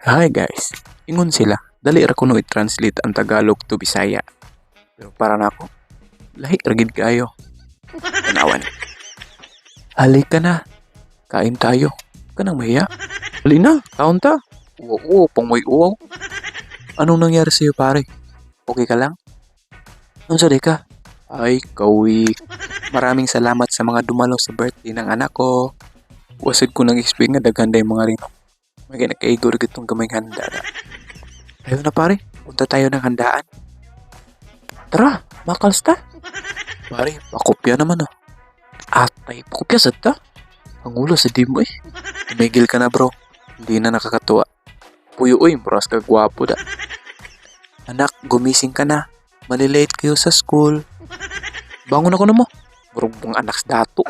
Hi guys, ingon sila. Dali ra kuno i-translate ang Tagalog to Bisaya. Pero para na ako, lahi ra gid kayo. Tanawan. Halika na. Kain tayo. Kanang mahiya. Hali na, kaon ta. Uwaw, uwaw, pang may uwaw. Anong nangyari sa'yo pare? Okay ka lang? Ano sa ka? Ay, kawi. Maraming salamat sa mga dumalo sa birthday ng anak ko. Wasid ko nag-expect nga daghan mga rino. May nakaigor gitong gamay handa na. Ayun na pare, punta tayo ng handaan. Tara, makals ta. Pare, pakopya naman oh. Atay, pakopya sa ta. Ang ulo sa di mo eh. Tumigil ka na bro. Hindi na nakakatuwa. Puyo uy, maras ka gwapo da. Anak, gumising ka na. Malilate kayo sa school. Bangon ako na mo. Murong anak sa dato.